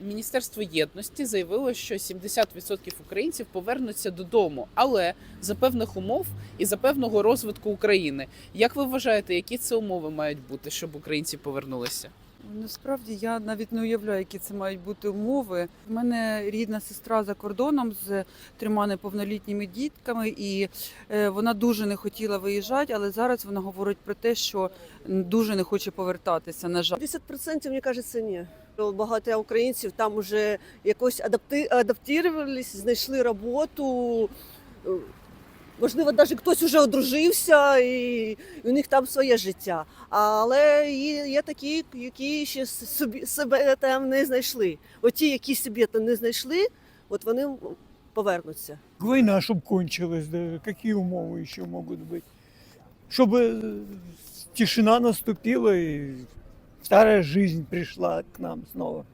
Міністерство єдності заявило, що 70% українців повернуться додому, але за певних умов і за певного розвитку України. Як ви вважаєте, які це умови мають бути, щоб українці повернулися? Насправді я навіть не уявляю, які це мають бути умови. У мене рідна сестра за кордоном з трьома неповнолітніми дітками, і е, вона дуже не хотіла виїжджати, але зараз вона говорить про те, що дуже не хоче повертатися. На жаль. 50% мені кажеться, ні. Багато українців там уже якось адапти... адаптувалися, знайшли роботу. Е, Можливо, навіть хтось вже одружився і у них там своє життя. Але є, є такі, які ще собі, себе там не знайшли. Оті, які собі там не знайшли, от вони повернуться. Война, чтобы кончилась, да какие умовы еще могут быть? Чтобы э, тишина наступила и старая жизнь пришла к нам снова.